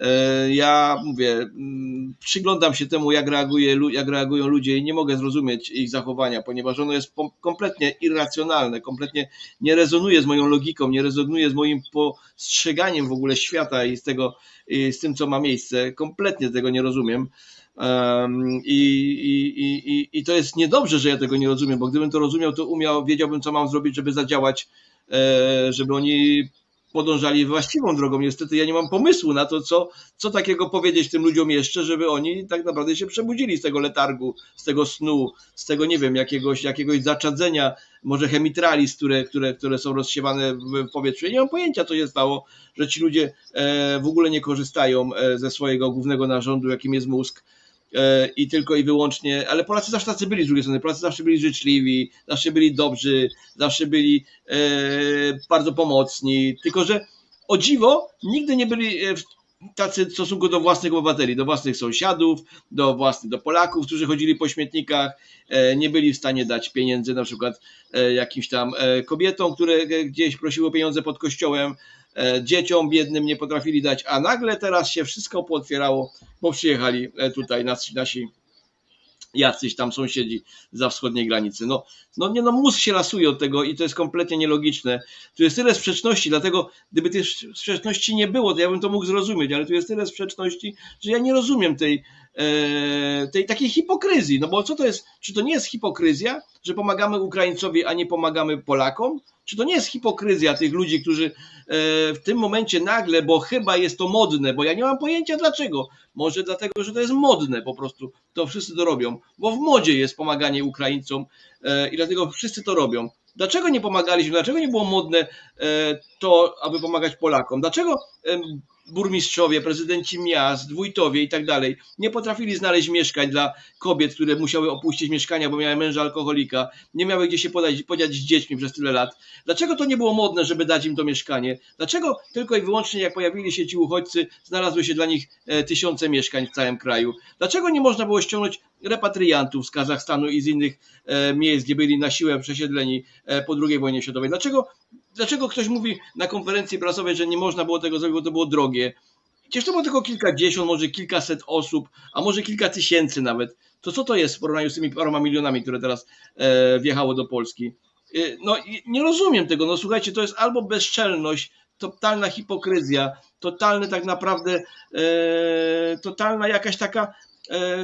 E, ja mówię, mm, przyglądam się temu, jak, reaguje, jak reagują ludzie i nie mogę zrozumieć ich zachowania, ponieważ ono jest kompletnie irracjonalne, kompletnie nie rezonuje z moją logiką, nie rezonuje z moim postrzeganiem w ogóle świata i z tego, i z tym, co ma miejsce. Kompletnie tego nie rozumiem. Um, i, i, i, i- I to jest niedobrze, że ja tego nie rozumiem, bo gdybym to rozumiał, to umiał, wiedziałbym, co mam zrobić, żeby zadziałać, e, żeby oni podążali właściwą drogą. Niestety ja nie mam pomysłu na to, co, co takiego powiedzieć tym ludziom jeszcze, żeby oni tak naprawdę się przebudzili z tego letargu, z tego snu, z tego, nie wiem, jakiegoś, jakiegoś zaczadzenia, może chemitralis, które, które, które są rozsiewane w powietrzu. Ja nie mam pojęcia, co się stało, że ci ludzie e, w ogóle nie korzystają e, ze swojego głównego narządu, jakim jest mózg i tylko i wyłącznie, ale Polacy zawsze tacy byli z drugiej strony, Polacy zawsze byli życzliwi, zawsze byli dobrzy, zawsze byli e, bardzo pomocni, tylko że o dziwo nigdy nie byli e, tacy w stosunku do własnych obywateli, do własnych sąsiadów, do własnych, do Polaków, którzy chodzili po śmietnikach, e, nie byli w stanie dać pieniędzy na przykład e, jakimś tam e, kobietom, które e, gdzieś prosiły o pieniądze pod kościołem, e, dzieciom biednym nie potrafili dać, a nagle teraz się wszystko pootwierało, bo przyjechali e, tutaj nasi, nasi jacyś tam sąsiedzi za wschodniej granicy. No, no nie no, mózg się lasuje od tego i to jest kompletnie nielogiczne. Tu jest tyle sprzeczności, dlatego gdyby tych sprzeczności nie było, to ja bym to mógł zrozumieć, ale tu jest tyle sprzeczności, że ja nie rozumiem tej, e, tej takiej hipokryzji. No bo co to jest, czy to nie jest hipokryzja, że pomagamy Ukraińcowi, a nie pomagamy Polakom? Czy to nie jest hipokryzja tych ludzi, którzy e, w tym momencie nagle, bo chyba jest to modne, bo ja nie mam pojęcia dlaczego. Może dlatego, że to jest modne po prostu. To wszyscy to robią, bo w modzie jest pomaganie Ukraińcom e, i dlatego wszyscy to robią. Dlaczego nie pomagaliśmy? Dlaczego nie było modne e, to, aby pomagać Polakom? Dlaczego burmistrzowie, prezydenci miast, wójtowie i tak dalej nie potrafili znaleźć mieszkań dla kobiet, które musiały opuścić mieszkania, bo miały męża alkoholika, nie miały gdzie się podać, podziać z dziećmi przez tyle lat? Dlaczego to nie było modne, żeby dać im to mieszkanie? Dlaczego tylko i wyłącznie jak pojawili się ci uchodźcy, znalazły się dla nich e, tysiące mieszkań w całym kraju? Dlaczego nie można było ściągnąć repatriantów z Kazachstanu i z innych e, miejsc, gdzie byli na siłę przesiedleni e, po II wojnie światowej? Dlaczego, dlaczego ktoś mówi na konferencji prasowej, że nie można było tego zrobić, bo to było drogie? Przecież to było tylko kilkadziesiąt, może kilkaset osób, a może kilka tysięcy nawet. To co to jest w porównaniu z tymi paroma milionami, które teraz e, wjechało do Polski? No nie rozumiem tego. No słuchajcie, to jest albo bezczelność, totalna hipokryzja, totalny tak naprawdę, totalna jakaś taka,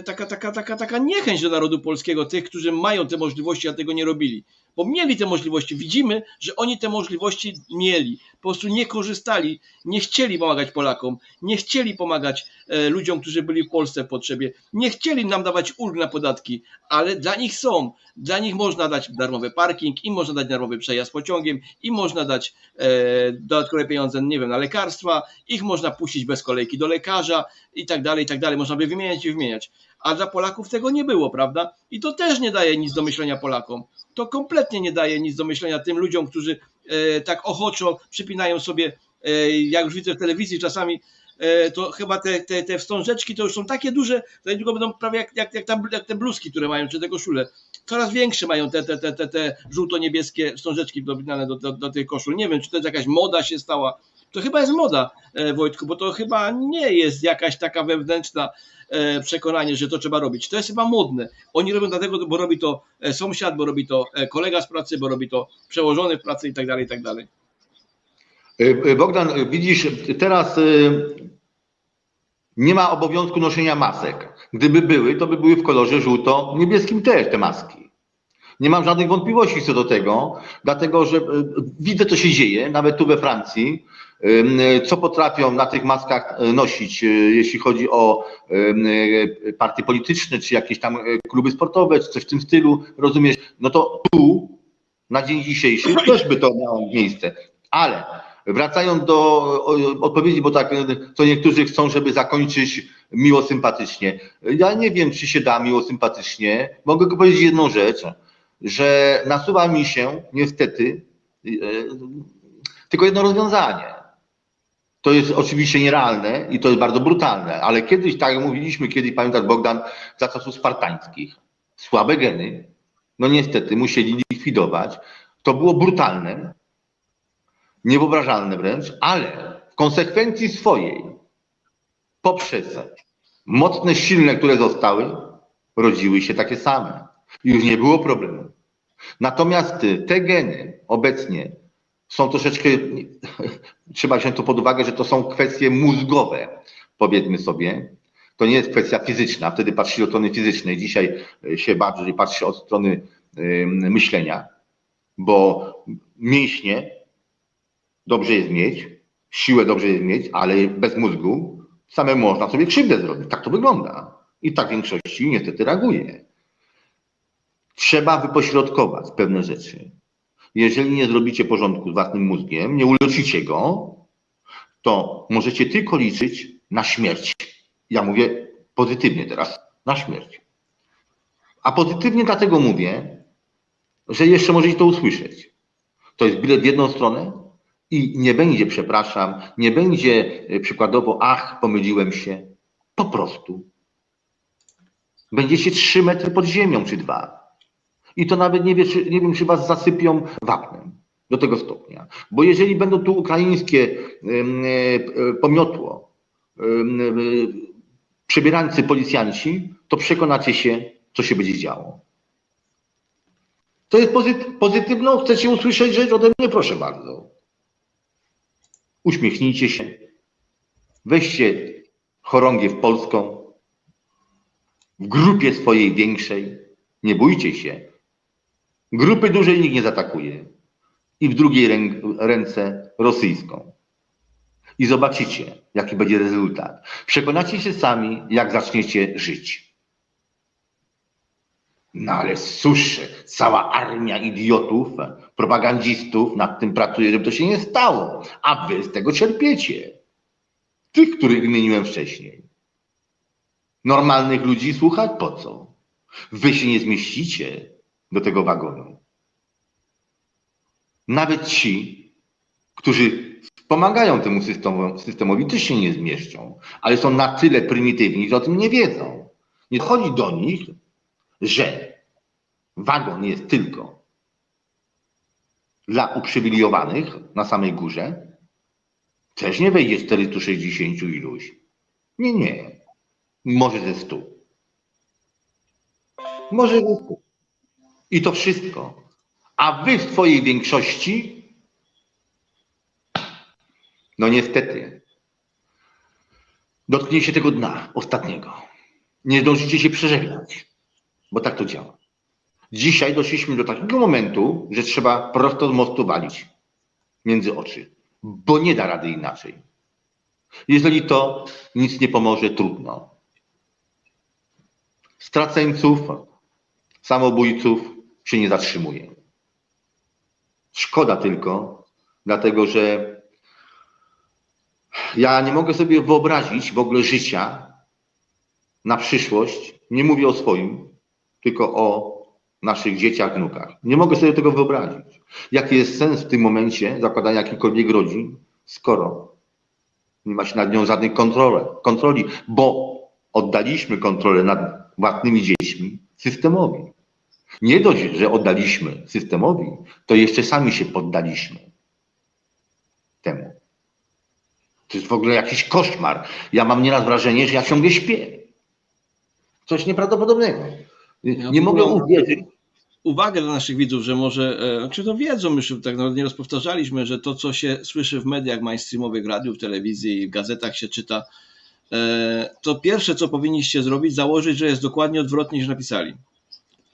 taka, taka, taka, taka niechęć do narodu polskiego, tych, którzy mają te możliwości, a tego nie robili. Bo mieli te możliwości. Widzimy, że oni te możliwości mieli. Po prostu nie korzystali, nie chcieli pomagać Polakom, nie chcieli pomagać e, ludziom, którzy byli w Polsce w potrzebie, nie chcieli nam dawać ulg na podatki, ale dla nich są. Dla nich można dać darmowy parking, im można dać darmowy przejazd pociągiem, im można dać e, dodatkowe pieniądze, nie wiem, na lekarstwa, ich można puścić bez kolejki do lekarza i tak dalej, i tak dalej. Można by wymieniać i wymieniać. A dla Polaków tego nie było, prawda? I to też nie daje nic do myślenia Polakom. To kompletnie nie daje nic do myślenia tym ludziom, którzy e, tak ochoczo przypinają sobie, e, jak już widzę w telewizji czasami, e, to chyba te, te, te wstążeczki to już są takie duże, to niedługo będą prawie jak, jak, jak, tam, jak te bluzki, które mają, czy te koszule. Coraz większe mają te, te, te, te, te żółto-niebieskie wstążeczki dopinane do, do, do tych koszul. Nie wiem, czy to jest jakaś moda się stała. To chyba jest moda, e, Wojtku, bo to chyba nie jest jakaś taka wewnętrzna e, przekonanie, że to trzeba robić. To jest chyba modne. Oni robią dlatego, bo robi to e, sąsiad, bo robi to kolega z pracy, bo robi to przełożony w pracy i tak dalej, i tak dalej. Bogdan, widzisz, teraz nie ma obowiązku noszenia masek. Gdyby były, to by były w kolorze żółto-niebieskim też te maski. Nie mam żadnych wątpliwości co do tego, dlatego że widzę, co się dzieje, nawet tu we Francji, co potrafią na tych maskach y, nosić, y, jeśli chodzi o y, partie polityczne, czy jakieś tam kluby sportowe, czy coś w tym stylu, rozumiesz? No to tu, na dzień dzisiejszy, też by to miało miejsce. Ale wracając do odpowiedzi, bo tak, co niektórzy chcą, żeby zakończyć miło sympatycznie. Ja nie wiem, czy się da miło sympatycznie. Mogę tylko powiedzieć jedną rzecz, że nasuwa mi się niestety tylko jedno rozwiązanie. To jest oczywiście nierealne i to jest bardzo brutalne, ale kiedyś, tak jak mówiliśmy, kiedyś pamiętasz Bogdan, za czasów spartańskich, słabe geny, no niestety musieli likwidować. To było brutalne, niewyobrażalne wręcz, ale w konsekwencji swojej poprzez mocne, silne, które zostały, rodziły się takie same. Już nie było problemu. Natomiast te geny obecnie są troszeczkę, trzeba wziąć to pod uwagę, że to są kwestie mózgowe, powiedzmy sobie. To nie jest kwestia fizyczna, wtedy patrzy od strony fizycznej. Dzisiaj y, się bardziej patrzy od strony myślenia, bo mięśnie dobrze jest mieć, siłę dobrze jest mieć, ale bez mózgu same można sobie krzywdę zrobić. Tak to wygląda. I tak w większości niestety reaguje. Trzeba wypośrodkować pewne rzeczy. Jeżeli nie zrobicie porządku z własnym mózgiem, nie uleczycie go, to możecie tylko liczyć na śmierć. Ja mówię pozytywnie teraz, na śmierć. A pozytywnie dlatego mówię, że jeszcze możecie to usłyszeć. To jest bilet w jedną stronę i nie będzie, przepraszam, nie będzie e, przykładowo, ach, pomyliłem się. Po prostu. Będziecie trzy metry pod ziemią, czy dwa. I to nawet nie, wie, czy, nie wiem, czy was zasypią wapnem do tego stopnia. Bo jeżeli będą tu ukraińskie y, pomiotło, y, przebierańcy policjanci, to przekonacie się, co się będzie działo. To jest pozyt, pozytywną, chcecie usłyszeć rzecz ode mnie? Proszę bardzo. Uśmiechnijcie się, weźcie chorągiew polską w grupie swojej większej, nie bójcie się. Grupy dużej nikt nie zaatakuje. I w drugiej rę- ręce rosyjską. I zobaczycie, jaki będzie rezultat. Przekonacie się sami, jak zaczniecie żyć. No ale suszy, cała armia idiotów, propagandzistów nad tym pracuje, żeby to się nie stało. A wy z tego cierpiecie. Tych, których wymieniłem wcześniej. Normalnych ludzi słuchać po co? Wy się nie zmieścicie do tego wagonu. Nawet ci, którzy pomagają temu systemowi, systemowi, też się nie zmieszczą, ale są na tyle prymitywni, że o tym nie wiedzą. Nie chodzi do nich, że wagon jest tylko dla uprzywilejowanych na samej górze. Też nie wejdzie 460 iluś. Nie, nie. Może ze 100. Może ze 100. I to wszystko. A wy w swojej większości, no niestety, dotknie się tego dna ostatniego. Nie zdążycie się przeżegnać, bo tak to działa. Dzisiaj doszliśmy do takiego momentu, że trzeba prosto z mostu walić między oczy, bo nie da rady inaczej. Jeżeli to nic nie pomoże, trudno. Straceńców, samobójców się nie zatrzymuje. Szkoda tylko, dlatego że ja nie mogę sobie wyobrazić w ogóle życia na przyszłość. Nie mówię o swoim, tylko o naszych dzieciach, wnukach. Nie mogę sobie tego wyobrazić. Jaki jest sens w tym momencie zakładania jakichkolwiek rodzin, skoro nie ma się nad nią żadnej kontroli, kontroli bo oddaliśmy kontrolę nad własnymi dziećmi systemowi. Nie dość, że oddaliśmy systemowi, to jeszcze sami się poddaliśmy temu. To jest w ogóle jakiś koszmar. Ja mam nieraz wrażenie, że ja ciągle śpię. Coś nieprawdopodobnego. Ja Nie mogę uwierzyć. uwagę dla naszych widzów, że może, e, czy to wiedzą, już tak nawet nie rozpowtarzaliśmy, że to, co się słyszy w mediach mainstreamowych, w radiu, w telewizji i w gazetach się czyta, e, to pierwsze, co powinniście zrobić, założyć, że jest dokładnie odwrotnie niż napisali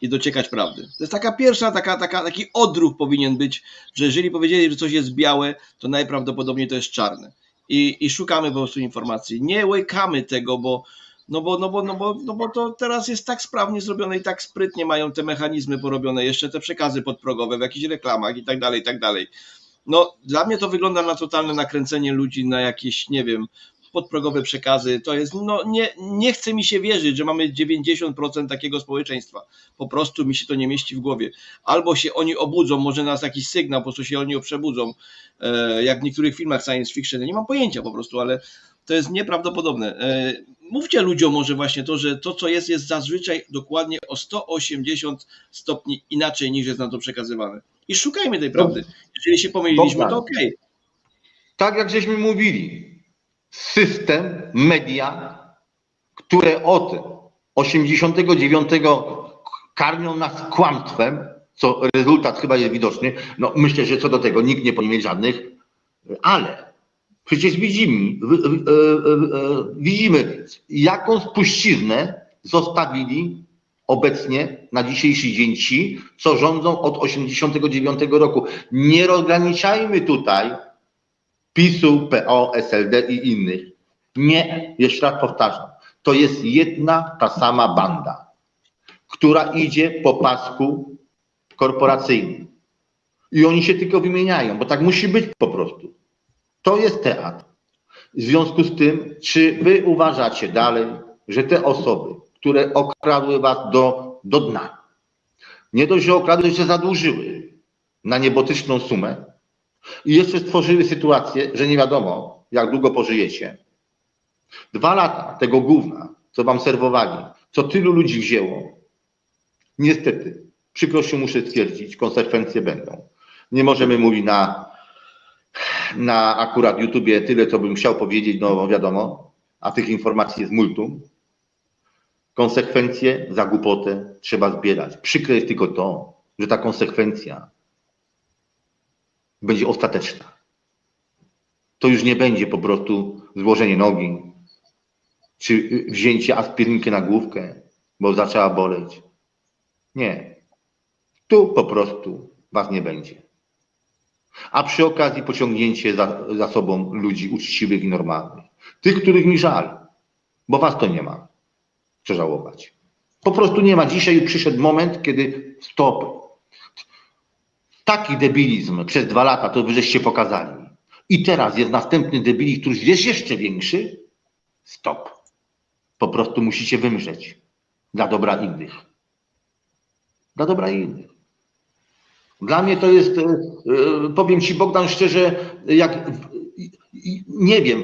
i dociekać prawdy. To jest taka pierwsza, taka, taka, taki odruch powinien być, że jeżeli powiedzieli, że coś jest białe, to najprawdopodobniej to jest czarne. I, i szukamy po prostu informacji. Nie łykamy tego, bo no bo, no, bo, no, bo, no bo to teraz jest tak sprawnie zrobione i tak sprytnie mają te mechanizmy porobione, jeszcze te przekazy podprogowe w jakichś reklamach i tak dalej, i tak dalej. No, dla mnie to wygląda na totalne nakręcenie ludzi na jakieś, nie wiem, podprogowe przekazy. To jest, no nie, nie chce mi się wierzyć, że mamy 90% takiego społeczeństwa. Po prostu mi się to nie mieści w głowie. Albo się oni obudzą, może nas jakiś sygnał, po prostu się oni przebudzą, e, jak w niektórych filmach science fiction. Ja nie mam pojęcia po prostu, ale to jest nieprawdopodobne. E, Mówcie ludziom może właśnie to, że to, co jest, jest zazwyczaj dokładnie o 180 stopni inaczej niż jest nam to przekazywane. I szukajmy tej prawdy. Jeżeli się pomyliliśmy, to okej. Tak jak żeśmy mówili, system, media, które od 89 karmią nas kłamstwem, co rezultat chyba jest widoczny. No myślę, że co do tego nikt nie powinien mieć żadnych, ale przecież widzimy, widzimy jaką spuściznę zostawili obecnie na dzisiejszy dzień ci, co rządzą od 89 roku. Nie rozgraniczajmy tutaj PiSu, PO, SLD i innych. Nie, jeszcze raz powtarzam, to jest jedna ta sama banda, która idzie po pasku korporacyjnym. I oni się tylko wymieniają, bo tak musi być po prostu. To jest teatr. W związku z tym, czy wy uważacie dalej, że te osoby, które okradły was do, do dna, nie dość, że okradły, że zadłużyły na niebotyczną sumę i jeszcze stworzyły sytuację, że nie wiadomo, jak długo pożyjecie. Dwa lata tego gówna, co wam serwowali, co tylu ludzi wzięło, niestety, przykrością muszę stwierdzić, konsekwencje będą. Nie możemy mówić na, na akurat YouTubie tyle, co bym chciał powiedzieć, no wiadomo, a tych informacji jest multum. Konsekwencje za głupotę trzeba zbierać. Przykre jest tylko to, że ta konsekwencja będzie ostateczna. To już nie będzie po prostu złożenie nogi, czy y, wzięcie aspirynki na główkę, bo zaczęła boleć. Nie. Tu po prostu was nie będzie. A przy okazji pociągnięcie za, za sobą ludzi uczciwych i normalnych. Tych, których mi żal, bo was to nie ma co żałować. Po prostu nie ma. Dzisiaj przyszedł moment, kiedy stop. Taki debilizm przez dwa lata to wy żeście pokazali. I teraz jest następny debilizm, który jest jeszcze większy. Stop. Po prostu musicie wymrzeć dla dobra innych. Dla dobra innych. Dla mnie to jest, e, e, powiem Ci Bogdan szczerze, jak, nie wiem,